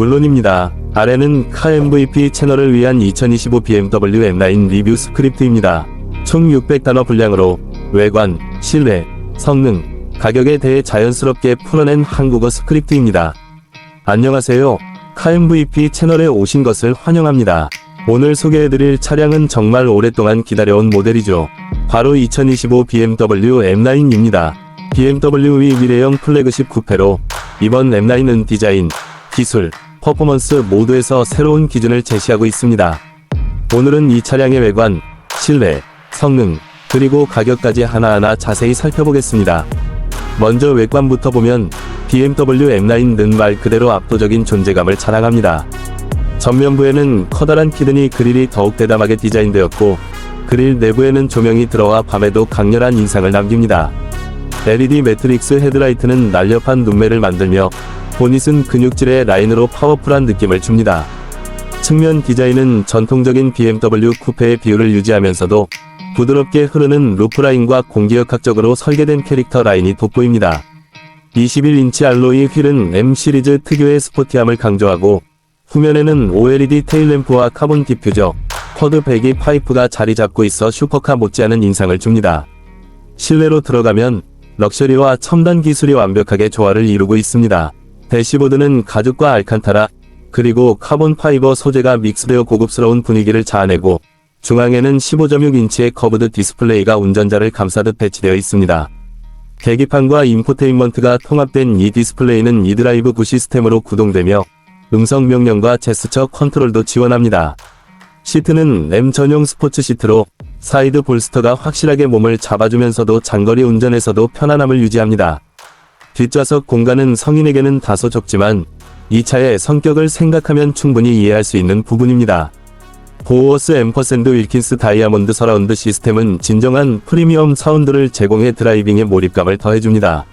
물론입니다. 아래는 카 MVP 채널을 위한 2025 BMW M9 리뷰 스크립트입니다. 총 600단어 분량으로 외관, 실내, 성능, 가격에 대해 자연스럽게 풀어낸 한국어 스크립트입니다. 안녕하세요. 카 MVP 채널에 오신 것을 환영합니다. 오늘 소개해드릴 차량은 정말 오랫동안 기다려온 모델이죠. 바로 2025 BMW M9입니다. BMW의 미래형 플래그십 쿠페로 이번 M9은 디자인, 기술, 퍼포먼스 모두에서 새로운 기준을 제시하고 있습니다. 오늘은 이 차량의 외관, 실내, 성능, 그리고 가격까지 하나하나 자세히 살펴보겠습니다. 먼저 외관부터 보면 BMW M9는 말 그대로 압도적인 존재감을 자랑합니다. 전면부에는 커다란 키드니 그릴이 더욱 대담하게 디자인되었고 그릴 내부에는 조명이 들어와 밤에도 강렬한 인상을 남깁니다. LED 매트릭스 헤드라이트는 날렵한 눈매를 만들며 보닛은 근육질의 라인으로 파워풀한 느낌을 줍니다. 측면 디자인은 전통적인 BMW 쿠페의 비율을 유지하면서도 부드럽게 흐르는 루프라인과 공기역학적으로 설계된 캐릭터 라인이 돋보입니다. 21인치 알로이 휠은 M 시리즈 특유의 스포티함을 강조하고 후면에는 OLED 테일램프와 카본 디퓨저, 쿼드 배기 파이프가 자리 잡고 있어 슈퍼카 못지않은 인상을 줍니다. 실내로 들어가면 럭셔리와 첨단 기술이 완벽하게 조화를 이루고 있습니다. 대시보드는 가죽과 알칸타라, 그리고 카본 파이버 소재가 믹스되어 고급스러운 분위기를 자아내고 중앙에는 15.6인치의 커브드 디스플레이가 운전자를 감싸듯 배치되어 있습니다. 계기판과 인포테인먼트가 통합된 이 디스플레이는 이드라이브 9 시스템으로 구동되며 음성 명령과 제스처 컨트롤도 지원합니다. 시트는 M 전용 스포츠 시트로 사이드 볼스터가 확실하게 몸을 잡아주면서도 장거리 운전에서도 편안함을 유지합니다. 뒷좌석 공간은 성인에게는 다소 적지만 이 차의 성격을 생각하면 충분히 이해할 수 있는 부분입니다. 보어스 앰퍼샌드 윌킨스 다이아몬드 서라운드 시스템은 진정한 프리미엄 사운드를 제공해 드라이빙에 몰입감을 더해줍니다.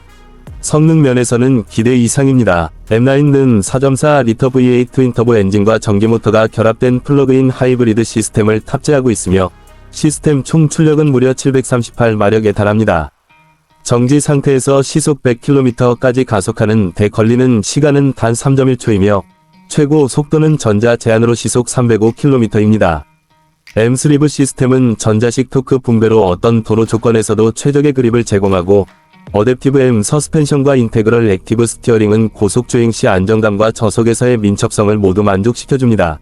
성능 면에서는 기대 이상입니다. M9는 4.4 리터 V8 트윈터보 엔진과 전기 모터가 결합된 플러그인 하이브리드 시스템을 탑재하고 있으며 시스템 총 출력은 무려 738마력에 달합니다. 정지 상태에서 시속 100km까지 가속하는 데 걸리는 시간은 단 3.1초이며 최고 속도는 전자 제한으로 시속 305km입니다. M3브 시스템은 전자식 토크 분배로 어떤 도로 조건에서도 최적의 그립을 제공하고 어댑티브 M 서스펜션과 인테그럴 액티브 스티어링은 고속 주행 시 안정감과 저속에서의 민첩성을 모두 만족시켜줍니다.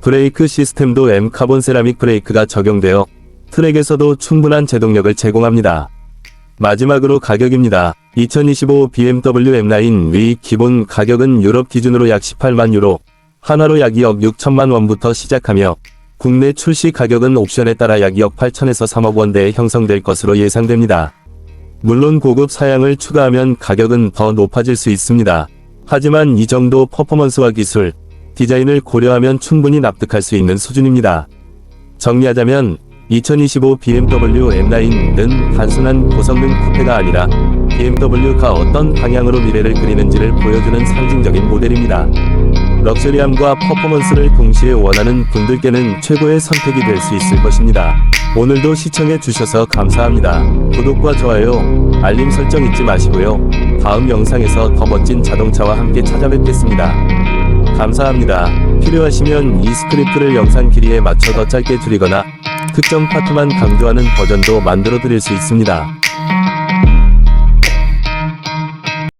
브레이크 시스템도 M 카본 세라믹 브레이크가 적용되어 트랙에서도 충분한 제동력을 제공합니다. 마지막으로 가격입니다. 2025 BMW M9 위 기본 가격은 유럽 기준으로 약 18만 유로, 하나로 약 2억 6천만 원부터 시작하며 국내 출시 가격은 옵션에 따라 약 2억 8천에서 3억 원대에 형성될 것으로 예상됩니다. 물론 고급 사양을 추가하면 가격은 더 높아질 수 있습니다. 하지만 이 정도 퍼포먼스와 기술, 디자인을 고려하면 충분히 납득할 수 있는 수준입니다. 정리하자면 2025 BMW M9는 단순한 고성능 쿠페가 아니라 BMW가 어떤 방향으로 미래를 그리는지를 보여주는 상징적인 모델입니다. 럭셔리함과 퍼포먼스를 동시에 원하는 분들께는 최고의 선택이 될 수 있을 것입니다. 오늘도 시청해 주셔서 감사합니다. 구독과 좋아요, 알림 설정 잊지 마시고요. 다음 영상에서 더 멋진 자동차와 함께 찾아뵙겠습니다. 감사합니다. 필요하시면 이 스크립트를 영상 길이에 맞춰 더 짧게 줄이거나 특정 파트만 강조하는 버전도 만들어 드릴 수 있습니다.